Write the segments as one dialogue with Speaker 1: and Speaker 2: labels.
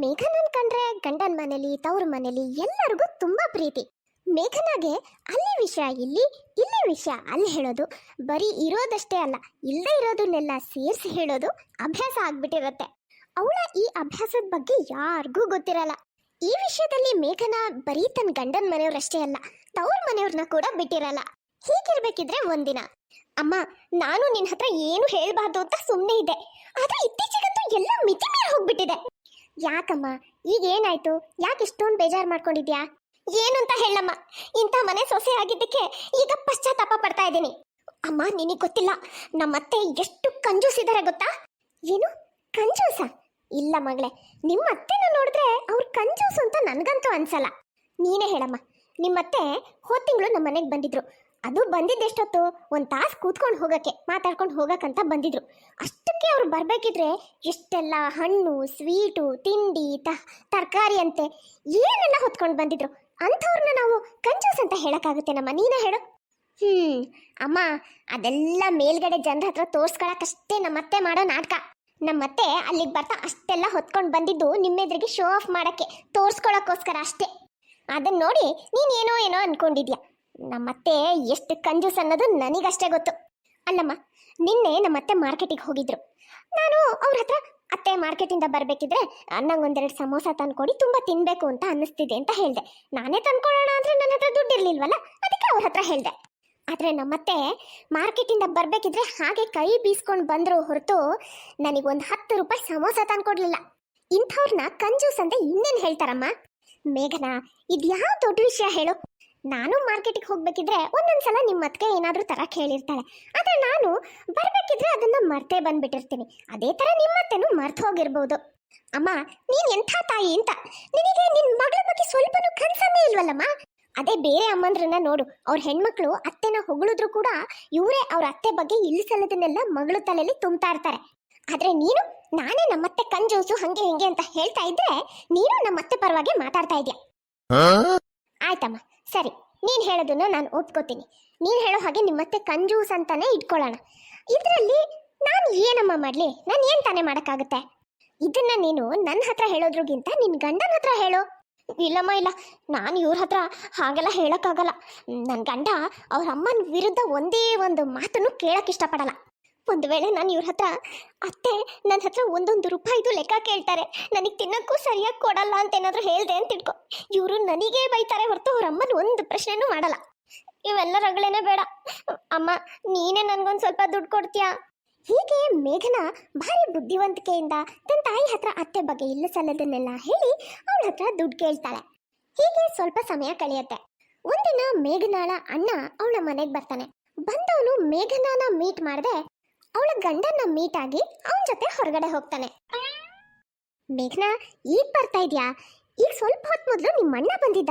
Speaker 1: ಮೇಘನನ್ ಕಂಡ್ರೆ ಗಂಡನ ಮನೇಲಿ, ತವ್ರ ಮನೇಲಿ ಎಲ್ಲರಿಗೂ ತುಂಬಾ ಪ್ರೀತಿ. ಮೇಘನಾಗೆ ಅಲ್ಲಿ ವಿಷಯ, ಇಲ್ಲಿ ಇಲ್ಲಿ ವಿಷಯ, ಅಲ್ಲಿ ಹೇಳೋದು ಬರೀ ಇರೋದಷ್ಟೇ ಅಲ್ಲ ಇಲ್ಲದೆ ಇರೋದನ್ನೆಲ್ಲ ಸೇರಿಸಿ ಹೇಳೋದು ಅಭ್ಯಾಸ ಆಗ್ಬಿಟ್ಟಿರತ್ತೆ. ಅವಳ ಈ ಅಭ್ಯಾಸದ ಬಗ್ಗೆ ಯಾರಿಗೂ ಗೊತ್ತಿರಲ್ಲ. ಈ ವಿಷಯದಲ್ಲಿ ಮೇಘನ ಬರೀ ತನ್ನ ಗಂಡನ ಮನೆಯವ್ರಷ್ಟೇ ಅಲ್ಲ, ತವ್ರ ಮನೆಯವ್ರನ್ನ ಕೂಡ ಬಿಟ್ಟಿರಲ್ಲ. ಹೀಗಿರ್ಬೇಕಿದ್ರೆ ಒಂದಿನ. ಅಮ್ಮ, ನಾನು ನಿನ್ನ ಹತ್ರ ಏನು ಹೇಳ್ಬಾರ್ದು ಅಂತ ಸುಮ್ಮನೆ ಇದೆ ಆದ್ರೆ ಇತ್ತೀಚೆಗಂತೂ ಎಲ್ಲ ಮಿತಿ ಮೀರಿ ಹೋಗ್ಬಿಟ್ಟಿದೆ. ಯಾಕಮ್ಮ? ಈಗ ಏನಾಯ್ತು? ಯಾಕೆ ಇಷ್ಟೊಂದು ಬೇಜಾರು ಮಾಡ್ಕೊಂಡಿದ್ಯಾ? ಏನು ಅಂತ ಹೇಳಮ್ಮ? ಇಂಥ ಮನೆ ಸೊಸೆ ಆಗಿದ್ದಕ್ಕೆ ಈಗ ಪಶ್ಚಾತ್ತಾಪ ಪಡ್ತಾ ಇದ್ದೀನಿ. ಅಮ್ಮ, ನಿನಗೆ ಗೊತ್ತಿಲ್ಲ, ನಮ್ಮತ್ತೆ ಎಷ್ಟು ಕಂಜೂಸಿದ್ದಾರೆ ಗೊತ್ತಾ? ಏನು? ಕಂಜೂಸ? ಇಲ್ಲ ಮಗಳೇ ನಿಮ್ಮ ಅತ್ತೆನ ನೋಡಿದ್ರೆ ಅವ್ರು ಕಂಜೂಸು ಅಂತ ನನಗಂತೂ ಅನ್ಸಲ್ಲ. ನೀನೇ ಹೇಳಮ್ಮ, ನಿಮ್ಮತ್ತೆ ಹೋದ ತಿಂಗಳು ನಮ್ಮ ಮನೆಗೆ ಬಂದಿದ್ರು. ಅದು ಬಂದಿದ್ದೆಷ್ಟೊತ್ತು ಒಂದು ತಾಸು ಕೂತ್ಕೊಂಡು ಹೋಗಕ್ಕೆ, ಮಾತಾಡ್ಕೊಂಡು ಹೋಗೋಕ್ಕಂತ ಬಂದಿದ್ರು. ಅಷ್ಟಕ್ಕೆ ಅವ್ರು ಬರಬೇಕಿದ್ರೆ ಎಷ್ಟೆಲ್ಲ ಹಣ್ಣು ಸ್ವೀಟು ತಿಂಡಿ, ತ, ತರಕಾರಿ ಅಂತೆ ಏನೆಲ್ಲ ಹೊತ್ಕೊಂಡು ಬಂದಿದ್ರು. ಅಂಥವ್ರನ್ನ ನಾವು ಕಂಜೂಸ್ ಅಂತ ಹೇಳಕ್ಕಾಗುತ್ತೇನಮ್ಮ ನೀನೇ ಹೇಳು. ಹ್ಮ್, ಅಮ್ಮ, ಅದೆಲ್ಲ ಮೇಲ್ಗಡೆ ಜನರ ಹತ್ರ ತೋರ್ಸ್ಕೊಳಕ್ಕಷ್ಟೇ ನಮ್ಮತ್ತೆ ಮಾಡೋ ನಾಟಕ. ನಮ್ಮತ್ತೆ ಅಲ್ಲಿಗೆ ಬರ್ತಾ ಅಷ್ಟೆಲ್ಲ ಹೊತ್ಕೊಂಡು ಬಂದಿದ್ದು ನಿಮ್ಮೆದ್ರಿಗೆ ಶೋ ಆಫ್ ಮಾಡಕ್ಕೆ, ತೋರಿಸ್ಕೊಳಕ್ಕೋಸ್ಕರ ಅಷ್ಟೇ. ಅದನ್ನ ನೋಡಿ ನೀನೇನೋ ಏನೋ ಏನೋ ಅನ್ಕೊಂಡಿದ್ಯಾ? ನಮ್ಮತ್ತೆ ಎಷ್ಟು ಕಂಜೂಸ್ ಅನ್ನೋದು ನನಗಷ್ಟೇ ಗೊತ್ತು. ಅಲ್ಲಮ್ಮ, ನಿನ್ನೆ ನಮ್ಮತ್ತೆ ಮಾರ್ಕೆಟಿಗೆ ಹೋಗಿದ್ರು. ನಾನು ಅವ್ರ ಹತ್ರ, ಅತ್ತೆ ಮಾರ್ಕೆಟಿಂದ ಬರಬೇಕಿದ್ರೆ ಒಂದೆರಡು ಸಮೋಸ ತಂದ್ಕೊಡಿ, ತುಂಬ ತಿನ್ಬೇಕು ಅಂತ ಅನ್ನಿಸ್ತಿದೆ ಅಂತ ಹೇಳಿದೆ. ನಾನೇ ತಂದ್ಕೊಳ್ಳೋಣ ಅಂದ್ರೆ ನನ್ನ ಹತ್ರ ದುಡ್ಡು ಇರ್ಲಿಲ್ವಲ್ಲ ಅದಕ್ಕೆ ಅವ್ರ ಹತ್ರ ಹೇಳಿದೆ. ಆದರೆ ನಮ್ಮತ್ತೆ ಮಾರ್ಕೆಟಿಂದ ಬರಬೇಕಿದ್ರೆ ಹಾಗೆ ಕೈ ಬೀಸ್ಕೊಂಡು ಬಂದರು ಹೊರತು ನನಗೊಂದು ಹತ್ತು ರೂಪಾಯಿ ಸಮೋಸ ತಂದ್ಕೊಡ್ಲಿಲ್ಲ. ಇಂಥವ್ರನ್ನ ಕಂಜೂಸ್ ಅಂತ ಇನ್ನೇನು ಹೇಳ್ತಾರಮ್ಮ? ಮೇಘನಾ, ಇದ್ಯಾವ ದೊಡ್ಡ ವಿಷಯ ಹೇಳು. ನಾನು ಮಾರ್ಕೆಟಿಗೆ ಹೋಗ್ಬೇಕಿದ್ರೆ ಒಂದೊಂದ್ಸಲ ನಿಮ್ಮ ಅತ್ತಿಗೆ ಏನಾದರೂ ತರ ಹೇಳಿರ್ತಾಳೆ ಆದರೆ ನಾನು ಬರಬೇಕಿದ್ರೆ ಅದನ್ನ ಮರ್ತೇ ಬಂದ್ಬಿಟ್ಟಿರ್ತೀನಿ. ಅದೇ ಥರ ನಿಮ್ಮತ್ತೆನೂ ಮರ್ತು ಹೋಗಿರ್ಬೋದು. ಅಮ್ಮ ನೀನ್ ಎಂಥ ತಾಯಿ ಅಂತ? ನಿನಗೆ ನಿನ್ನ ಮಗಳ ಬಗ್ಗೆ ಸ್ವಲ್ಪನೂ ಕನ್ಸನ್ನೇ ಇಲ್ವಲ್ಲಮ್ಮ? ಅದೇ ಬೇರೆ ಅಮ್ಮಂದ್ರನ್ನ ನೋಡು. ಅವ್ರ ಹೆಣ್ಮಕ್ಳು ಅತ್ತೆನ ಹೊಗಳಿದ್ರು ಕೂಡ ಇವರೇ ಅವ್ರ ಅತ್ತೆ ಬಗ್ಗೆ ಇಳಿಸಲದನ್ನೆಲ್ಲ ಮಗಳು ತಲೆಯಲ್ಲಿ ತುಂಬ್ತಾ ಇರ್ತಾರೆ. ಆದ್ರೆ ನೀನು ನಾನೇ ನಮ್ಮತ್ತೆ ಕಂಜೋಸು ಹಂಗೆ ಹಿಂಗೆ ಅಂತ ಹೇಳ್ತಾ ಇದ್ರೆ ನೀನು ನಮ್ಮತ್ತೆ ಪರವಾಗಿ ಮಾತಾಡ್ತಾ ಇದೀಯ? ಆಯ್ತಮ್ಮ. ಸರಿ, ನೀನು ಹೇಳೋದನ್ನ ನಾನು ಒಪ್ಕೋತೀನಿ. ನೀನು ಹೇಳೋ ಹಾಗೆ ನಿಮ್ಮತ್ತೆ ಕಂಜೂಸ್ ಅಂತಾನೆ ಇಟ್ಕೊಳ್ಳೋಣ ಇದರಲ್ಲಿ ನಾನು ಏನಮ್ಮ ಮಾಡಲಿ? ನಾನು ಏನು ತಾನೇ ಮಾಡೋಕ್ಕಾಗುತ್ತೆ? ಇದನ್ನ ನೀನು ನನ್ನ ಹತ್ರ ಹೇಳೋದ್ರಿಗಿಂತ ನಿನ್ನ ಗಂಡನ ಹತ್ರ ಹೇಳು. ಇಲ್ಲಮ್ಮ, ಇಲ್ಲ. ನಾನು ಇವ್ರ ಹತ್ರ ಹಾಗೆಲ್ಲ ಹೇಳೋಕ್ಕಾಗಲ್ಲ. ನನ್ನ ಗಂಡ ಅವ್ರ ಅಮ್ಮನ ವಿರುದ್ಧ ಒಂದೇ ಒಂದು ಮಾತನ್ನು ಕೇಳಕ್ಕೆ ಇಷ್ಟಪಡಲ್ಲ. ಒಂದು ವೇಳೆ ನಾನು ಇವ್ರ ಹತ್ರ, ಅತ್ತೆ ನನ್ನ ಹತ್ರ ಒಂದೊಂದು ರೂಪಾಯಿದು ಲೆಕ್ಕ ಕೇಳ್ತಾರೆ. ನನಗೆ ತಿನ್ನಕ್ಕೂ ಸರಿಯಾಗಿ ಕೊಡಲ್ಲ ಅಂತ ಏನಾದರೂ ಹೇಳಿದೆ ಅಂತ ತಿಳ್ಕೊ. ಇವರು ನನಗೇ ಬೈತಾರೆ ಹೊರತು ಅವ್ರ ಅಮ್ಮನ ಒಂದು ಪ್ರಶ್ನೆನೂ ಮಾಡಲ್ಲ. ಇವೆಲ್ಲ ರಗಳೇನೆ ಬೇಡ. ಅಮ್ಮ, ನೀನೇ ನನಗೊಂದು ಸ್ವಲ್ಪ ದುಡ್ಡು ಕೊಡ್ತೀಯಾ? ಹೀಗೆ ಮೇಘನ ಭಾರಿ ಬುದ್ಧಿವಂತಿಕೆಯಿಂದ ತನ್ನ ತಾಯಿ ಹತ್ರ ಅತ್ತೆ ಬಗ್ಗೆ ಇಲ್ಲ ಸಲ್ಲದನ್ನೆಲ್ಲ ಹೇಳಿ ಅವಳ ಹತ್ರ ದುಡ್ಡು ಕೇಳ್ತಾಳೆ. ಹೀಗೆ ಸ್ವಲ್ಪ ಸಮಯ ಕಳೆಯುತ್ತೆ. ಒಂದಿನ ಮೇಘನಾಳ ಅಣ್ಣ ಅವಳ ಮನೆಗೆ ಬರ್ತಾನೆ. ಬಂದವನು ಮೇಘನಾನ ಮೀಟ್ ಮಾಡದೆ ಅವಳ ಗಂಡನ್ನ ಮೀಟ್ ಆಗಿ ಅವನ ಜೊತೆ ಹೊರಗಡೆ ಹೋಗ್ತಾನೆ. ಮೇಘನಾ, ಈಗ ಬರ್ತಾ ಇದ್ಯಾ? ಈಗ ಸ್ವಲ್ಪ ಹೊತ್ತು ಮೊದಲು ನಿಮ್ಮ ಅಣ್ಣ ಬಂದಿದ್ದ.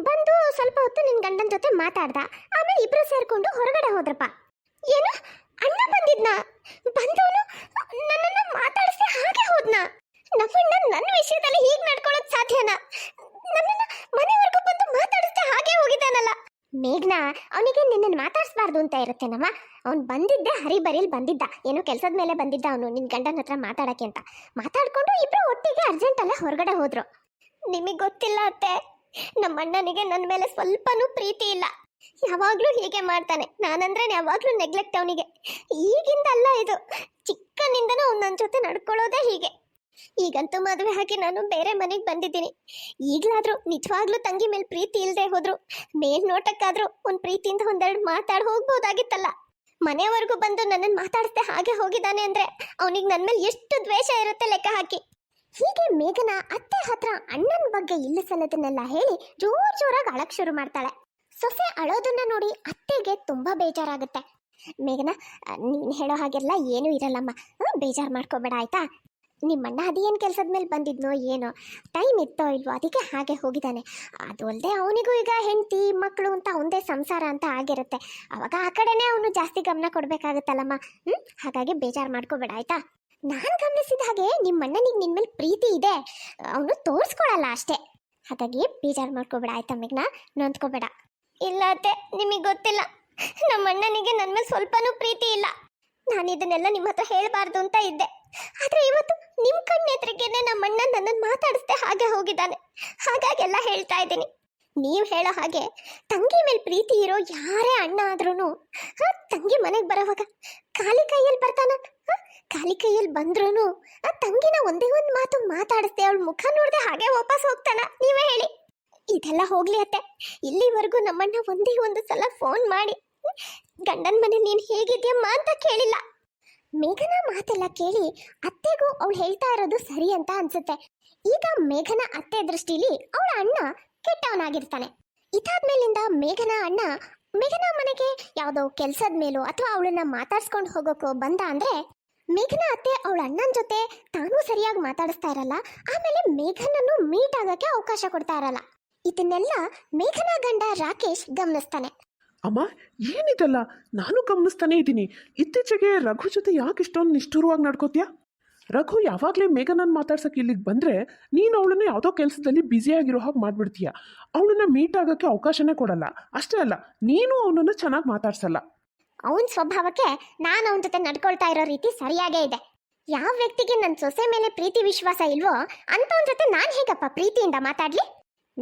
Speaker 1: ಬಂದು ಸ್ವಲ್ಪ ಹೊತ್ತು ನಿನ್ನ ಗಂಡನ ಜೊತೆ ಮಾತಾಡ್ದ. ಆಮೇಲೆ ಇಬ್ರು ಸೇರ್ಕೊಂಡು ಹೊರಗಡೆ ಹೋದ್ರಪ್ಪ. ಏನು? ಅಣ್ಣ ಬಂದಿದ್ನಾ? ಬಂದವನು ನನ್ನನ್ನು ಮಾತಾಡಿಸಿ ಹಾಗೆ ಹೋದ್ನ? ನಮ್ಮಣ್ಣ ನನ್ನ ವಿಷಯದಲ್ಲಿ ಹೀಗೆ ನಡ್ಕೊಳ್ಳೋದು ಸಾಧ್ಯನಾ? ನನ್ನನ್ನು ಮನೆವರೆಗೂ ಬಂದು ಮಾತಾಡಿಸ್ದೆ ಹಾಗೆ ಹೋಗಿದ್ದಾನಲ್ಲ. ಮೇಘ್ನಾ ಅವನಿಗೆ ನಿನ್ನನ್ನು ಮಾತಾಡಿಸ್ಬಾರ್ದು ಅಂತ ಇರುತ್ತೇನಮ್ಮ? ಅವ್ನು ಬಂದಿದ್ದೆ, ಹರಿಬರಿಲ್ ಬಂದಿದ್ದ. ಏನು ಕೆಲಸದ ಮೇಲೆ ಬಂದಿದ್ದ ಅವನು ನಿನ್ನ ಗಂಡನ ಹತ್ರ ಮಾತಾಡಕ್ಕೆ ಅಂತ. ಮಾತಾಡ್ಕೊಂಡು ಇಬ್ರು ಒಟ್ಟಿಗೆ ಅಲ್ಲೇ ಹೊರಗಡೆ ಹೋದ್ರು. ನಿಮಗೆ ಗೊತ್ತಿಲ್ಲ ಅತ್ತೆ. ನಮ್ಮ ಅಣ್ಣನಿಗೆ ನನ್ನ ಮೇಲೆ ಸ್ವಲ್ಪನೂ ಪ್ರೀತಿ ಇಲ್ಲ. ಯಾವಾಗಲೂ ಹೀಗೆ ಮಾಡ್ತಾನೆ. ನಾನಂದ್ರೆ ಯಾವಾಗಲೂ ನೆಗ್ಲೆಕ್ಟ್ ಅವನಿಗೆ. ಈಗಿಂದಲ್ಲ ಇದು. ಚಿಕ್ಕನಿಂದನೂ ಅವ್ನು ನನ್ನ ಜೊತೆ ನಡ್ಕೊಳ್ಳೋದೇ ಹೀಗೆ. ಈಗಂತೂ ಮದುವೆ ಹಾಕಿ ನಾನು ಬೇರೆ ಮನೆಗೆ ಬಂದಿದ್ದೀನಿ. ಈಗಲಾದರೂ ನಿಜವಾಗ್ಲೂ ತಂಗಿ ಮೇಲೆ ಪ್ರೀತಿ ಇಲ್ಲದೆ ಹೋದ್ರು. ಮೇಲ್ನೋಟಕ್ಕಾದ್ರೂ ಒಂದು ಪ್ರೀತಿಯಿಂದ ಒಂದೆರಡು ಮಾತಾಡಿ ಹೋಗ್ಬೋದಾಗಿತ್ತಲ್ಲ. ಮನೆಯವರೆಗೂ ಬಂದು ನನ್ನನ್ನು ಮಾತಾಡಿಸ್ದೆ ಹಾಗೆ ಹೋಗಿದ್ದಾನೆ ಅಂದ್ರೆ ಅವನಿಗೆ ನನ್ನ ಮೇಲೆ ಎಷ್ಟು ದ್ವೇಷ ಇರುತ್ತೆ ಲೆಕ್ಕ ಹಾಕಿ. ಹೀಗೆ ಮೇಘನ ಅತ್ತೆ ಹತ್ರ ಅಣ್ಣನ ಬಗ್ಗೆ ಇಲ್ಲಿಸಲ್ಲದನ್ನೆಲ್ಲ ಹೇಳಿ ಜೋರ್ ಜೋರಾಗಿ ಅಳಕ್ ಶುರು ಮಾಡ್ತಾಳೆ. ಸೊಸೆ ಅಳೋದನ್ನ ನೋಡಿ ಅತ್ತೆಗೆ ತುಂಬಾ ಬೇಜಾರಾಗುತ್ತೆ. ಮೇಘನ, ನೀನು ಹೇಳೋ ಹಾಗೆಲ್ಲ ಏನೂ ಇರಲ್ಲಮ್ಮ. ಬೇಜಾರು ಮಾಡ್ಕೋಬೇಡ, ಆಯ್ತಾ? ನಿಮ್ಮಣ್ಣ ಅದೇನು ಕೆಲಸದ ಮೇಲೆ ಬಂದಿದ್ನೋ ಏನೋ ಟೈಮ್ ಇತ್ತೋ ಇಲ್ವೋ, ಅದಕ್ಕೆ ಹಾಗೆ ಹೋಗಿದ್ದಾನೆ. ಅದು ಅಲ್ಲದೆ ಅವನಿಗೂ ಈಗ ಹೆಂಡತಿ ಮಕ್ಕಳು ಅಂತ ಒಂದೇ ಸಂಸಾರ ಅಂತ ಆಗಿರುತ್ತೆ. ಅವಾಗ ಆ ಕಡೆನೇ ಅವನು ಜಾಸ್ತಿ ಗಮನ ಕೊಡಬೇಕಾಗುತ್ತಲ್ಲಮ್ಮ. ಹ್ಞೂ ಹಾಗಾಗಿ ಬೇಜಾರು ಮಾಡ್ಕೋಬೇಡ, ಆಯ್ತಾ? ನಾನು ಗಮನಿಸಿದ ಹಾಗೆ ನಿಮ್ಮಣ್ಣನಿಗೆ ನಿನ್ನ ಮೇಲೆ ಪ್ರೀತಿ ಇದೆ. ಅವನು ತೋರಿಸ್ಕೊಳಲ್ಲ ಅಷ್ಟೇ. ಹಾಗಾಗಿ ಬೇಜಾರು ಮಾಡ್ಕೋಬೇಡ, ಆಯ್ತಾ ಮೇಘ್ನ? ನೊಂದ್ಕೋಬೇಡ. ಇಲ್ಲ ಅತ್ತೆ, ನಿಮಗೆ ಗೊತ್ತಿಲ್ಲ. ನಮ್ಮಣ್ಣನಿಗೆ ನನ್ನ ಮೇಲೆ ಸ್ವಲ್ಪನೂ ಪ್ರೀತಿ ಇಲ್ಲ. ನಾನು ಇದನ್ನೆಲ್ಲ ನಿಮ್ಮ ಹತ್ರ ಹೇಳಬಾರ್ದು ಅಂತ ಇದ್ದೆ. ಆದ್ರೆ ಇವತ್ತು ನಿಮ್ಮ ಕಣ್ಣೆದ್ರಿಗೇನೆ ನಮ್ಮ ಅಣ್ಣ ನನ್ನನ್ನು ಮಾತಾಡಿಸ್ದೆ ಹಾಗೆ ಹೋಗಿದ್ದಾನೆ. ಹಾಗಾಗೆಲ್ಲ ಹೇಳ್ತಾ ಇದ್ದೀನಿ. ನೀವು ಹೇಳೋ ಹಾಗೆ ತಂಗಿ ಮೇಲೆ ಪ್ರೀತಿ ಇರೋ ಯಾರೇ ಅಣ್ಣ ಆದ್ರೂ ತಂಗಿ ಮನೆಗೆ ಬರೋವಾಗ ಖಾಲಿ ಕೈಯಲ್ಲಿ ಬರ್ತಾನ? ಹ? ಖಾಲಿ ಕೈಯಲ್ಲಿ ಬಂದ್ರೂ ಆ ತಂಗಿನ ಒಂದೇ ಒಂದು ಮಾತು ಮಾತಾಡಿಸ್ದೆ ಅವಳ ಮುಖ ನೋಡ್ದೆ ಹಾಗೆ ವಾಪಸ್ ಹೋಗ್ತಾನ? ನೀವೇ ಹೇಳಿ. ಇದೆಲ್ಲ ಹೋಗ್ಲಿ ಅತ್ತೆ. ಇಲ್ಲಿವರೆಗೂ ನಮ್ಮಣ್ಣ ಒಂದೇ ಒಂದು ಸಲ ಫೋನ್ ಮಾಡಿ ಗಂಡನ ಮನೆ ನೀನು ಹೇಗಿದ್ಯಮ್ಮ ಅಂತ ಕೇಳಿಲ್ಲ. ಮೇಘನ ಮಾತೆಲ್ಲ ಕೇಳಿ ಅತ್ತೆಗೂ ಅವಳು ಹೇಳ್ತಾ ಇರೋದು ಸರಿ ಅಂತ ಅನ್ಸುತ್ತೆ. ಈಗ ಮೇಘನ ಅತ್ತೆ ದೃಷ್ಟಿಲಿ ಅವಳ ಅಣ್ಣ ಕೆಟ್ಟವನಾಗಿರ್ತಾನೆ. ಇದಾದ್ಮೇಲಿಂದ ಮೇಘನ ಅಣ್ಣ, ಮೇಘನ ಮನೆಗೆ ಯಾವುದೋ ಕೆಲ್ಸದ ಮೇಲೋ ಅಥವಾ ಅವಳನ್ನ ಮಾತಾಡ್ಸ್ಕೊಂಡು ಹೋಗೋಕೋ ಬಂದ ಅಂದ್ರೆ ಮೇಘನ ಅತ್ತೆ ಅವಳ ಅಣ್ಣನ ಜೊತೆ ತಾನೂ ಸರಿಯಾಗಿ ಮಾತಾಡಿಸ್ತಾ ಇರಲ್ಲ, ಆಮೇಲೆ ಮೇಘನನ್ನು ಮೀಟ್ ಆಗಕ್ಕೆ ಅವಕಾಶ ಕೊಡ್ತಾ ಇರಲ್ಲ. ಇದನ್ನೆಲ್ಲ ಮೇಘನ ಗಂಡ ರಾಕೇಶ್ ಗಮನಿಸ್ತಾನೆ.
Speaker 2: ಅಮ್ಮ, ಏನಿದಲ್ಲ? ನಾನು ಗಮನಿಸ್ತಾನೆ ಇದ್ದೀನಿ. ಇತ್ತೀಚೆಗೆ ರಘು ಜೊತೆ ಯಾಕೆ ಇಷ್ಟೊಂದು ನಿಷ್ಠುರವಾಗಿ ನಡ್ಕೋತೀಯಾ? ರಘು ಯಾವಾಗಲೇ ಮೇಘನನ್ನು ಮಾತಾಡ್ಸೋಕೆ ಇಲ್ಲಿಗೆ ಬಂದರೆ ನೀನು ಅವಳನ್ನ ಯಾವುದೋ ಕೆಲಸದಲ್ಲಿ ಬ್ಯುಸಿಯಾಗಿರೋ ಹಾಗೆ ಮಾಡಿಬಿಡ್ತೀಯ? ಅವಳನ್ನ ಮೀಟ್ ಆಗೋಕ್ಕೆ ಅವಕಾಶನೇ ಕೊಡಲ್ಲ. ಅಷ್ಟೇ ಅಲ್ಲ, ನೀನು ಅವನನ್ನು ಚೆನ್ನಾಗಿ ಮಾತಾಡ್ಸಲ್ಲ.
Speaker 1: ಅವನ ಸ್ವಭಾವಕ್ಕೆ ನಾನು ಅವನ ಜೊತೆ ನಡ್ಕೊಳ್ತಾ ಇರೋ ರೀತಿ ಸರಿಯಾಗೇ ಇದೆ. ಯಾವ ವ್ಯಕ್ತಿಗೆ ನನ್ನ ಸೊಸೆ ಮೇಲೆ ಪ್ರೀತಿ ವಿಶ್ವಾಸ ಇಲ್ವೋ ಅಂಥವನ ಜೊತೆ ನಾನು ಹೇಗಪ್ಪ ಪ್ರೀತಿಯಿಂದ ಮಾತಾಡ್ಲಿ?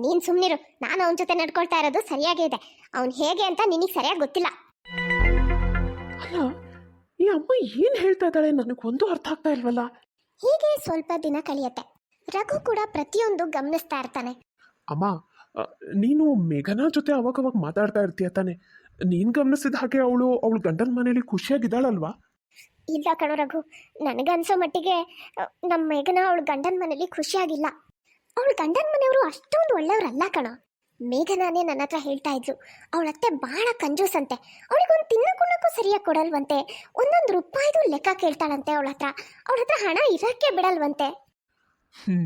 Speaker 1: ನೀನ್ ಸುಮ್ನಿರು. ನಾನು ಅವನ ಜೊತೆ ನಡ್ಕೊಳ್ತಾ ಇರೋದು ಸರಿಯಾಗೇ ಇದೆ. ಅವನ್ ಹೇಗೆ ಅಂತ ನಿನಗೆ ಸರಿಯಾಗಿ ಗೊತ್ತಿಲ್ಲ.
Speaker 2: ಅಲ್ಲ ಈ ಅಮ್ಮ ಏನು ಹೇಳ್ತಾ ಇದ್ದಾಳೆ ನನಗೊಂದು ಅರ್ಥ ಆಗ್ತಾ ಇಲ್ವಲ್ಲ?
Speaker 1: ಹೀಗೆ ಸ್ವಲ್ಪ ದಿನ ಕಳೆಯುತ್ತೆ. ರಘು ಕೂಡ ಪ್ರತಿಯೊಂದು ಗಮನಿಸ್ತಾ ಇರ್ತಾನೆ.
Speaker 2: ಅಮ್ಮ ನೀನು ಮೇಘನ ಜೊತೆ ಅವಾಗವಾಗ ಮಾತಾಡ್ತಾ ಇರ್ತೀಯ ತಾನೆ. ನೀನು ಗಮನಿಸಿದ ಹಾಗೆ ಅವಳು ಅವಳು ಗಂಡನ ಮನೇಲಿ ಖುಷಿಯಾಗಿದ್ದಾಳಲ್ವಾ?
Speaker 1: ಇಲ್ಲ ಕಣೋ ರಘು. ನನಗನ್ಸೋ ಮಟ್ಟಿಗೆ ನಮ್ಮ ಮೇಘನ ಅವಳು ಗಂಡನ ಮನೇಲಿ ಖುಷಿಯಾಗಿಲ್ಲ. ಅವಳ ಗಂಡನ ಮನೆಯವರು ಅಷ್ಟೊಂದು ಒಳ್ಳೆಯವರಲ್ಲ ಕಣ. ಮೇಘನಾನೇ ನನ್ನ ಹತ್ರ ಹೇಳ್ತಾ ಇದ್ರು. ಅವಳತ್ತೆ ಬಹಳ ಕಂಜೂಸಂತೆ. ಅವಳಿಗೊಂದು ತಿನ್ನಕ್ಕೂ ಸರಿಯಾಗಿ ಕೊಡಲ್ವಂತೆ. ಒಂದೊಂದು ರೂಪಾಯಿದು ಲೆಕ್ಕ ಕೇಳ್ತಾಳಂತೆ ಅವಳ ಹತ್ರ. ಅವಳ ಹತ್ರ ಹಣ ಇರಕ್ಕೆ ಬಿಡಲ್ವಂತೆ.
Speaker 2: ಹ್ಞೂ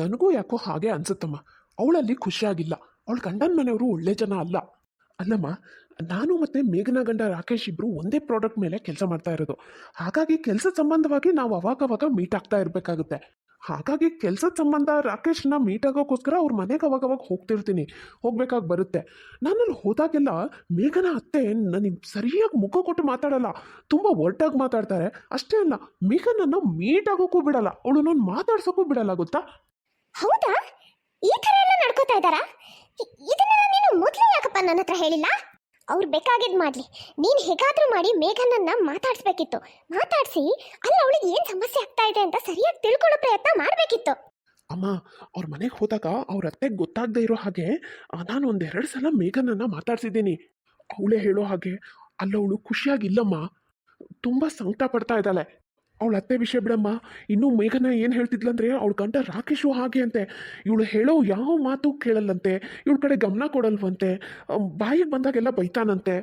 Speaker 2: ನನಗೂ ಯಾಕೋ ಹಾಗೆ ಅನ್ಸುತ್ತಮ್ಮ. ಅವಳಲ್ಲಿ ಖುಷಿಯಾಗಿಲ್ಲ. ಅವಳ ಗಂಡನ ಮನೆಯವರು ಒಳ್ಳೆ ಜನ ಅಲ್ಲ. ಅಲ್ಲಮ್ಮ, ನಾನು ಮತ್ತೆ ಮೇಘನಾ ಗಂಡ ರಾಕೇಶ್ ಇಬ್ಬರು ಒಂದೇ ಪ್ರಾಡಕ್ಟ್ ಮೇಲೆ ಕೆಲಸ ಮಾಡ್ತಾ ಇರೋದು. ಹಾಗಾಗಿ ಕೆಲಸ ಸಂಬಂಧವಾಗಿ ನಾವು ಅವಾಗವಾಗ ಮೀಟ್ ಆಗ್ತಾ ಇರಬೇಕಾಗುತ್ತೆ. ಹಾಗಾಗಿ ಕೆಲಸದ ಸಂಬಂಧ ರಾಕೇಶ್ನ ಮೀಟ್ ಆಗೋಕ್ಕೋಸ್ಕರ ಅವ್ರ ಮನೆಗೆ ಅವಾಗವಾಗ ಹೋಗ್ತಿರ್ತೀನಿ. ಹೋಗ್ಬೇಕಾಗಿ ಬರುತ್ತೆ. ನಾನಲ್ಲಿ ಹೋದಾಗೆಲ್ಲ ಮೇಘನ ಅತ್ತೆ ನನಗೆ ಸರಿಯಾಗಿ ಮುಖ ಕೊಟ್ಟು ಮಾತಾಡಲ್ಲ. ತುಂಬ ಒರ್ಟಾಗಿ ಮಾತಾಡ್ತಾರೆ. ಅಷ್ಟೇ ಅಲ್ಲ, ಮೇಘನನ್ನು ಮೀಟ್ ಆಗೋಕ್ಕೂ ಬಿಡಲ್ಲ. ಅವಳು ನಾನು ಮಾತಾಡ್ಸೋಕ್ಕೂ ಬಿಡಲ್ಲ, ಗೊತ್ತಾ?
Speaker 1: ಹೌದಾ? ಈ ಥರ ಎಲ್ಲ ನಡ್ಕೋತಾ ಇದ್ದಾರಾ? ಇದನ್ನೆಲ್ಲ ನೀನು ಮೊದಲೇ ಯಾಕಪ್ಪ ನನ್ನ ಹತ್ರ ಹೇಳಿಲ್ಲ? ಅವ್ರು ಬೇಕಾಗಿದ್ದು ಮಾಡಲಿ. ನೀನು ಹೇಗಾದರೂ ಮಾಡಿ ಮೇಘನನ್ನ ಮಾತಾಡಿಸ್ಬೇಕಿತ್ತು. ಮಾತಾಡಿಸಿ ಅಲ್ಲಿ ಅವಳಿಗೆ ಏನು ಸಮಸ್ಯೆ ಆಗ್ತಾ ಇದೆ ಅಂತ ಸರಿಯಾಗಿ ತಿಳ್ಕೊಳ್ಳೋ ಪ್ರಯತ್ನ ಮಾಡಬೇಕಿತ್ತು.
Speaker 2: ಅಮ್ಮ, ಅವ್ರ ಮನೆಗೆ ಹೋದಾಗ ಅವ್ರ ಅತ್ತೆಗೆ ಗೊತ್ತಾಗದೇ ಇರೋ ಹಾಗೆ ನಾನು ಒಂದೆರಡು ಸಲ ಮೇಘನನ್ನು ಮಾತಾಡ್ಸಿದ್ದೀನಿ. ಅವಳೇ ಹೇಳೋ ಹಾಗೆ, ಅಲ್ಲವಳು ಖುಷಿಯಾಗಿಲ್ಲಮ್ಮ ತುಂಬ ಸಂಕಟ ಪಡ್ತಾ ಇದ್ದಾಳೆ. ಅವಳ ಅತ್ತೆ ವಿಷಯ ಬಿಡಮ್ಮ ಇನ್ನೂ ಮೇಘನ ಏನು ಹೇಳ್ತಿದ್ಲಂದ್ರೆ, ಅವಳ ಗಂಡ ರಾಕೇಶು ಹಾಗೆ ಅಂತೆ. ಇವಳು ಹೇಳೋ ಯಾವ ಮಾತು ಕೇಳಲ್ಲಂತೆ, ಇವಳ ಕಡೆ ಗಮನ ಕೊಡಲ್ವಂತೆ. ಬಾಯಿಗೆ ಬಂದಾಗೆಲ್ಲ ಬೈತಾನಂತೆ.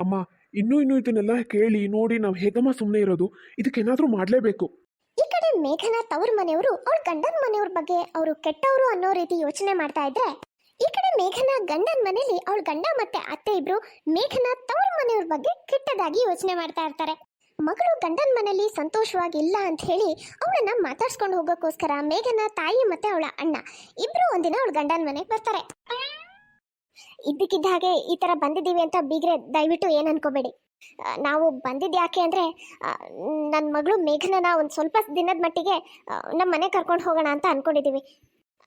Speaker 2: ಅಮ್ಮ, ಇನ್ನೂ ಇನ್ನೂ ಇದನ್ನೆಲ್ಲ ಕೇಳಿ ನೋಡಿ ನಾವು ಹೇಗಮ್ಮ ಸುಮ್ಮನೆ ಇರೋದು, ಇದಕ್ಕೇನಾದರೂ ಮಾಡಲೇಬೇಕು.
Speaker 1: ಈ ಕಡೆ ಮೇಘನ ತವ್ರ ಮನೆಯವರು, ಅವಳ ಗಂಡನ ಮನೆಯವ್ರ ಬಗ್ಗೆ ಅವರು ಕೆಟ್ಟವರು ಅನ್ನೋ ರೀತಿ ಯೋಚನೆ ಮಾಡ್ತಾ ಇದ್ರೆ, ಈ ಕಡೆ ಮೇಘನ ಗಂಡನ ಮನೆಯಲ್ಲಿ ಅವಳ ಗಂಡ ಮತ್ತೆ ಅತ್ತೆ ಇಬ್ರು ಮೇಘನ ತವ್ರ ಮನೆಯವ್ರ ಬಗ್ಗೆ ಕೆಟ್ಟದಾಗಿ ಯೋಚನೆ ಮಾಡ್ತಾ ಇರ್ತಾರೆ. ಮಗಳು ಗಂಡನ ಮನೆಯಲ್ಲಿ ಸಂತೋಷವಾಗಿ ಇಲ್ಲ ಅಂತ ಹೇಳಿ ಅವಳನ್ನ ಮಾತಾಡ್ಸ್ಕೊಂಡು ಹೋಗೋಕ್ಕೋಸ್ಕರ ಮೇಘನ ತಾಯಿ ಮತ್ತೆ ಅವಳ ಅಣ್ಣ ಇಬ್ರು ಒಂದಿನ ಅವಳ ಗಂಡನ ಮನೆಗೆ ಬರ್ತಾರೆ. ಇದ್ದಕ್ಕಿದ್ದ ಹಾಗೆ ಈ ತರ ಬಂದಿದ್ದೀವಿ ಅಂತ ಬೀಗ್ರೆ ದಯವಿಟ್ಟು ಏನ್ ಅನ್ಕೋಬೇಡಿ. ನಾವು ಬಂದಿದ್ದು ಯಾಕೆ ಅಂದ್ರೆ ನನ್ನ ಮಗಳು ಮೇಘನನ ಒಂದು ಸ್ವಲ್ಪ ದಿನದ ಮಟ್ಟಿಗೆ ನಮ್ಮ ಮನೆ ಕರ್ಕೊಂಡು ಹೋಗೋಣ ಅಂತ ಅನ್ಕೊಂಡಿದ್ದೀವಿ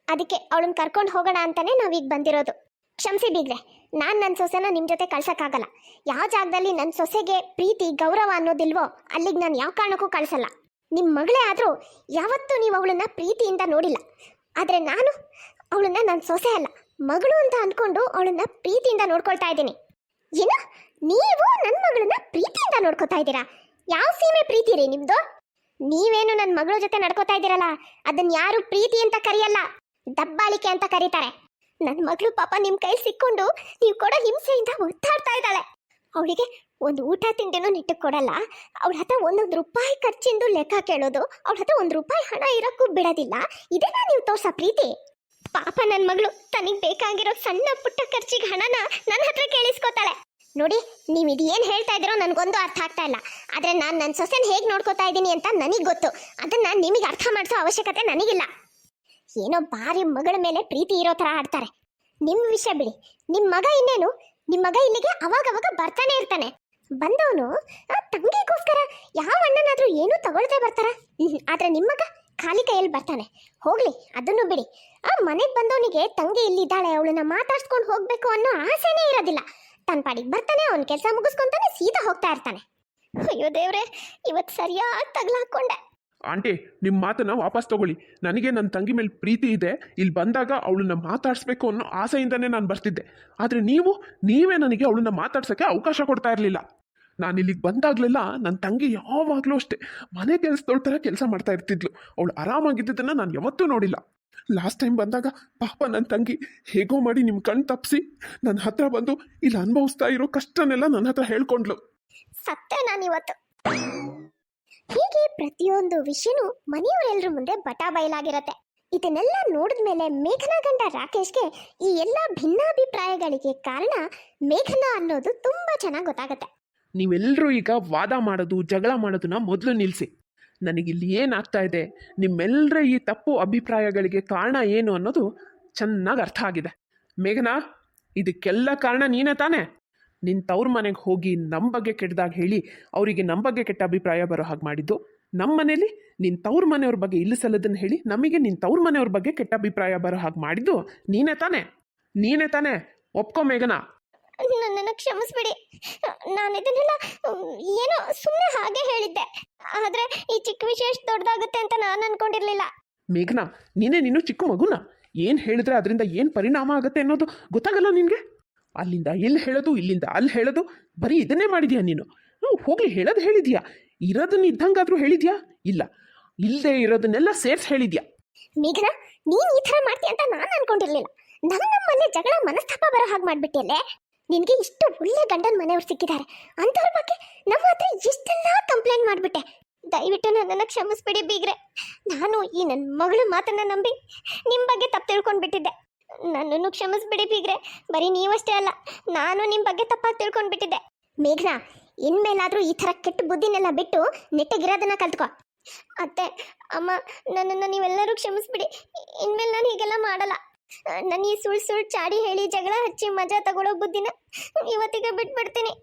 Speaker 1: ಅದಕ್ಕೆ ಅವಳನ್ನ ಕರ್ಕೊಂಡು ಹೋಗೋಣ ಅಂತಾನೆ ನಾವೀಗ ಬಂದಿರೋದು. ಕ್ಷಮಿಸಿ ಬೀಗ್ರೆ. ನಾನು ನನ್ನ ಸೊಸೆನ ನಿಮ್ಮ ಜೊತೆ ಕಳ್ಸೋಕ್ಕಾಗಲ್ಲ. ಯಾವ ಜಾಗದಲ್ಲಿ ನನ್ನ ಸೊಸೆಗೆ ಪ್ರೀತಿ, ಗೌರವ ಅನ್ನೋದಿಲ್ವೋ ಅಲ್ಲಿಗೆ ನಾನು ಯಾವ ಕಾರಣಕ್ಕೂ ಕಳಿಸಲ್ಲ. ನಿಮ್ಮ ಮಗಳೇ ಆದರೂ ಯಾವತ್ತೂ ನೀವು ಅವಳನ್ನ ಪ್ರೀತಿಯಿಂದ ನೋಡಿಲ್ಲ. ಆದರೆ ನಾನು ಅವಳನ್ನ ನನ್ನ ಸೊಸೆ ಅಲ್ಲ, ಮಗಳು ಅಂತ ಅಂದ್ಕೊಂಡು ಅವಳನ್ನ ಪ್ರೀತಿಯಿಂದ ನೋಡ್ಕೊಳ್ತಾ ಇದ್ದೀನಿ. ಏನು? ನೀವು ನನ್ನ ಮಗಳನ್ನ ಪ್ರೀತಿಯಿಂದ ನೋಡ್ಕೊತಾ ಇದ್ದೀರಾ? ಯಾವ ಸೀಮೆ ಪ್ರೀತಿ ರೀ ನಿಮ್ಮದು ನೀವೇನು ನನ್ನ ಮಗಳ ಜೊತೆ ನಡ್ಕೋತಾ ಇದ್ದೀರಲ್ಲ ಅದನ್ನ ಯಾರು ಪ್ರೀತಿ ಅಂತ ಕರೆಯಲ್ಲ, ದಬ್ಬಾಳಿಕೆ ಅಂತ ಕರೀತಾರೆ. ನನ್ನ ಮಗಳು ಪಾಪ ನಿಮ್ಮ ಕೈ ಸಿಕ್ಕೊಂಡು ನೀವು ಕೊಡೋ ಹಿಂಸೆಯಿಂದ ಒತ್ತಾಡ್ತಾ ಇದ್ದಾಳೆ. ಅವಳಿಗೆ ಒಂದು ಊಟ ತಿಂಡಿನೂ ನಿಟ್ಟು ಕೊಡಲ್ಲ. ಅವಳ ಹತ್ರ ಒಂದೊಂದು ರೂಪಾಯಿ ಖರ್ಚಿಂದು ಲೆಕ್ಕ ಕೇಳೋದು. ಅವಳ ಹತ್ರ ಒಂದು ರೂಪಾಯಿ ಹಣ ಇರೋಕ್ಕೂ ಬಿಡೋದಿಲ್ಲ. ಇದನ್ನ ನೀವು ತೋರ್ಸ ಪ್ರೀತಿ. ಪಾಪ ನನ್ನ ಮಗಳು ತನಗೆ ಬೇಕಾಗಿರೋ ಸಣ್ಣ ಪುಟ್ಟ ಖರ್ಚಿಗೆ ಹಣನ ನನ್ನ ಹತ್ರ ಕೇಳಿಸ್ಕೊತಾಳೆ. ನೋಡಿ, ನೀವು ಇದು ಏನು ಹೇಳ್ತಾ ಇದ್ದೀರೋ ನನಗೊಂದು ಅರ್ಥ ಆಗ್ತಾ ಇಲ್ಲ. ಆದರೆ ನಾನು ನನ್ನ ಸೊಸೆನ ಹೇಗೆ ನೋಡ್ಕೋತಾ ಇದ್ದೀನಿ ಅಂತ ನನಗೆ ಗೊತ್ತು. ಅದನ್ನ ನಿಮಗೆ ಅರ್ಥ ಮಾಡಿಸೋ ಅವಶ್ಯಕತೆ ನನಗಿಲ್ಲ. ಏನೋ ಭಾರಿ ಮಗಳ ಮೇಲೆ ಪ್ರೀತಿ ಇರೋ ಥರ ಆಡ್ತಾರೆ. ನಿಮ್ಮ ವಿಷಯ ಬಿಡಿ. ನಿಮ್ಮ ಮಗ ಇನ್ನೇನು? ನಿಮ್ಮ ಮಗ ಇಲ್ಲಿಗೆ ಅವಾಗವಾಗ ಬರ್ತಾನೆ ಇರ್ತಾನೆ. ಬಂದವನು ತಂಗಿಗೋಸ್ಕರ ಯಾವ ಅಣ್ಣನಾದ್ರೂ ಏನೂ ತಗೊಳ್ತೇ ಬರ್ತಾರ? ಆದ್ರೆ ನಿಮ್ಮ ಮಗ ಖಾಲಿ ಕೈಯಲ್ಲಿ ಬರ್ತಾನೆ. ಹೋಗ್ಲಿ, ಅದನ್ನು ಬಿಡಿ. ಆ, ಮನೆಗೆ ಬಂದವನಿಗೆ ತಂಗಿ ಇಲ್ಲಿದ್ದಾಳೆ, ಅವಳನ್ನ ಮಾತಾಡ್ಸ್ಕೊಂಡು ಹೋಗ್ಬೇಕು ಅನ್ನೋ ಆಸೆನೇ ಇರೋದಿಲ್ಲ. ತನ್ನ ಪಾಡಿಗೆ ಬರ್ತಾನೆ, ಅವನ ಕೆಲಸ ಮುಗಿಸ್ಕೊಂತಾನೆ, ಸೀದಾ ಹೋಗ್ತಾ ಇರ್ತಾನೆ. ಅಯ್ಯೋ ದೇವ್ರೆ ಇವತ್ತು ಸರಿಯಾಗಿ ತಗ್ಲಾಕೊಂಡೆ
Speaker 2: ಆಂಟಿ ನಿಮ್ಮ ಮಾತನ್ನು ವಾಪಸ್ ತಗೊಳ್ಳಿ. ನನಗೆ ನನ್ನ ತಂಗಿ ಮೇಲೆ ಪ್ರೀತಿ ಇದೆ. ಇಲ್ಲಿ ಬಂದಾಗ ಅವಳನ್ನ ಮಾತಾಡಿಸ್ಬೇಕು ಅನ್ನೋ ಆಸೆಯಿಂದನೇ ನಾನು ಬರ್ತಿದ್ದೆ. ಆದರೆ ನೀವು, ನೀವೇ ನನಗೆ ಅವಳನ್ನ ಮಾತಾಡ್ಸೋಕ್ಕೆ ಅವಕಾಶ ಕೊಡ್ತಾ ಇರಲಿಲ್ಲ. ನಾನು ಇಲ್ಲಿಗೆ ಬಂದಾಗಲೆಲ್ಲ ನನ್ನ ತಂಗಿ ಯಾವಾಗಲೂ ಅಷ್ಟೇ. ಮನೆ ಕೆಲಸದವಳ ಥರ ಕೆಲಸ ಮಾಡ್ತಾ ಇರ್ತಿದ್ಲು. ಅವಳು ಆರಾಮಾಗಿದ್ದನ್ನು ನಾನು ಯಾವತ್ತೂ ನೋಡಿಲ್ಲ. ಲಾಸ್ಟ್ ಟೈಮ್ ಬಂದಾಗ ಪಾಪ ನನ್ನ ತಂಗಿ ಹೇಗೋ ಮಾಡಿ ನಿಮ್ಮ ಕಣ್ಣು ತಪ್ಪಿಸಿ ನನ್ನ ಹತ್ರ ಬಂದು ಇಲ್ಲಿ ಅನುಭವಿಸ್ತಾ ಇರೋ ಕಷ್ಟನೆಲ್ಲ ನನ್ನ ಹತ್ರ ಹೇಳ್ಕೊಂಡ್ಲು
Speaker 1: ಸತ್ತೆ ನಾನಿವತ್ತು ಹೀಗೆ ಪ್ರತಿಯೊಂದು ವಿಷಯನೂ ಮನೆಯವರೆಲ್ಲರ ಮುಂದೆ ಬಟಾ ಬಯಲಾಗಿರತ್ತೆ. ಇದನ್ನೆಲ್ಲ ನೋಡಿದ ಮೇಲೆ ಮೇಘನಾ ಗಂಡ ರಾಕೇಶ್ಗೆ ಈ ಎಲ್ಲ ಭಿನ್ನಾಭಿಪ್ರಾಯಗಳಿಗೆ ಕಾರಣ ಮೇಘನಾ ಅನ್ನೋದು ತುಂಬಾ ಚೆನ್ನಾಗಿ ಗೊತ್ತಾಗತ್ತೆ.
Speaker 2: ನೀವೆಲ್ಲರೂ ಈಗ ವಾದ ಮಾಡೋದು, ಜಗಳ ಮಾಡೋದನ್ನ ಮೊದಲು ನಿಲ್ಲಿಸಿ ನನಗಿಲ್ಲಿ ಏನಾಗ್ತಾ ಇದೆ? ನಿಮ್ಮೆಲ್ಲರ ಈ ತಪ್ಪು ಅಭಿಪ್ರಾಯಗಳಿಗೆ ಕಾರಣ ಏನು ಅನ್ನೋದು ಚೆನ್ನಾಗಿ ಅರ್ಥ ಆಗಿದೆ. ಮೇಘನಾ, ಇದಕ್ಕೆಲ್ಲ ಕಾರಣ ನೀನೇ ತಾನೇ? ನಿನ್ನ ತವ್ರ ಮನೆಗೆ ಹೋಗಿ ನಮ್ಮ ಬಗ್ಗೆ ಕೆಟ್ಟದಾಗ ಹೇಳಿ ಅವರಿಗೆ ನಮ್ಮ ಬಗ್ಗೆ ಕೆಟ್ಟ ಅಭಿಪ್ರಾಯ ಬರೋ ಹಾಗೆ ಮಾಡಿದ್ದು. ನಮ್ಮ ಮನೇಲಿ ನಿನ್ನ ತವ್ರ ಮನೆಯವ್ರ ಬಗ್ಗೆ ಇಲ್ಲಿ ಸಲ್ಲದನ್ನು ಹೇಳಿ ನಮಗೆ ನಿನ್ನ ತವ್ರ ಮನೆಯವ್ರ ಬಗ್ಗೆ ಕೆಟ್ಟ ಅಭಿಪ್ರಾಯ ಬರೋ ಹಾಗೆ ಮಾಡಿದ್ದು. ನೀನೇ ತಾನೆ? ನೀನೇ ತಾನೇ? ಒಪ್ಕೊ ಮೇಘನ.
Speaker 1: ನನ್ನನ್ನು ಕ್ಷಮಿಸ್ಬಿಡಿ. ನಾನು ಇದನ್ನೆಲ್ಲ ಏನೋ ಸುಮ್ಮನೆ ಹಾಗೆ ಹೇಳಿದ್ದೆ. ಆದರೆ ಈ ಚಿಕ್ಕ ವಿಷಯ ಎಷ್ಟು ದೊಡ್ಡದಾಗುತ್ತೆ ಅಂತ ನಾನು ಅನ್ಕೊಂಡಿರ್ಲಿಲ್ಲ.
Speaker 2: ಮೇಘನಾ ನೀನೇ ನೀನು ಚಿಕ್ಕ ಮಗುನ? ಏನು ಹೇಳಿದ್ರೆ ಅದರಿಂದ ಏನು ಪರಿಣಾಮ ಆಗುತ್ತೆ ಅನ್ನೋದು ಗೊತ್ತಾಗಲ್ಲ ನಿನಗೆ? ಅಲ್ಲಿಂದ ಇಲ್ಲಿ ಹೇಳೋದು, ಇಲ್ಲಿಂದ ಅಲ್ಲಿ ಹೇಳೋದು, ಬರೀ ಇದನ್ನೇ ಮಾಡಿದ್ಯಾ ನೀನು? ಹೋಗ್ಲಿ, ಹೇಳೋದು ಹೇಳಿದ್ಯಾ? ಇರೋದನ್ನ ಇದ್ದಂಗಾದ್ರೂ ಹೇಳಿದ್ಯಾ? ಇಲ್ಲ. ಇಲ್ಲದೆ ಇರೋದನ್ನೆಲ್ಲ ಸೇರ್ಸಿ ಹೇಳಿದ್ಯಾ?
Speaker 1: ಮೇಘನಾ, ನೀನು ಈ ಥರ ಮಾಡ್ತೀಯ ಅಂತ ನಾನು ಅನ್ಕೊಂಡಿರ್ಲಿಲ್ಲ. ನಾನು ನಮ್ಮಲ್ಲಿ ಜಗಳ ಮನಸ್ತಾಪ ಬರೋ ಹಾಗೆ ಮಾಡ್ಬಿಟ್ಟಿಯಲ್ಲೇ? ನಿನಗೆ ಇಷ್ಟು ಒಳ್ಳೆ ಗಂಡನ ಮನೆಯವ್ರು ಸಿಕ್ಕಿದ್ದಾರೆ. ಅಂಥವ್ರ ಬಗ್ಗೆ ನಮ್ಮ ಹತ್ರ ಎಷ್ಟೆಲ್ಲ ಕಂಪ್ಲೇಂಟ್ ಮಾಡಿಬಿಟ್ಟೆ. ದಯವಿಟ್ಟು ನನ್ನನ್ನು ಕ್ಷಮಿಸ್ಬಿಡಿ ಬೀಗ್ರೆ. ನಾನು ಈ ನನ್ನ ಮಗಳ ಮಾತನ್ನ ನಂಬಿ ನಿಮ್ಮ ಬಗ್ಗೆ ತಪ್ಪು ತಿಳ್ಕೊಂಡ್ಬಿಟ್ಟಿದ್ದೆ. ನನ್ನನ್ನು ಕ್ಷಮಿಸ್ಬಿಡಿ ಬೀಗ್ರೆ. ಬರೀ ನೀವಷ್ಟೇ ಅಲ್ಲ, ನಾನು ನಿಮ್ಮ ಬಗ್ಗೆ ತಪ್ಪಾಗಿ ತಿಳ್ಕೊಂಡ್ಬಿಟ್ಟಿದ್ದೆ. ಮೇಘನಾ, ಇನ್ಮೇಲಾದರೂ ಈ ಥರ ಕೆಟ್ಟ ಬುದ್ಧಿನೆಲ್ಲ ಬಿಟ್ಟು ನೆಟ್ಟಗಿರೋದನ್ನ ಕಲ್ತ್ಕೊ. ಅತ್ತೆ, ಅಮ್ಮ, ನನ್ನನ್ನು ನೀವೆಲ್ಲರೂ ಕ್ಷಮಿಸ್ಬಿಡಿ. ಇನ್ಮೇಲೆ ನಾನು ಹೀಗೆಲ್ಲ ಮಾಡಲ್ಲ. ನಾನು ಈ ಸುಳ್ಳು ಸುಳ್ಳು ಚಾಡಿ ಹೇಳಿ ಜಗಳ ಹಚ್ಚಿ ಮಜಾ ತಗೊಳ್ಳೋ ಬುದ್ಧಿನ ಇವತ್ತಿಗೆ ಬಿಟ್ಬಿಡ್ತೀನಿ.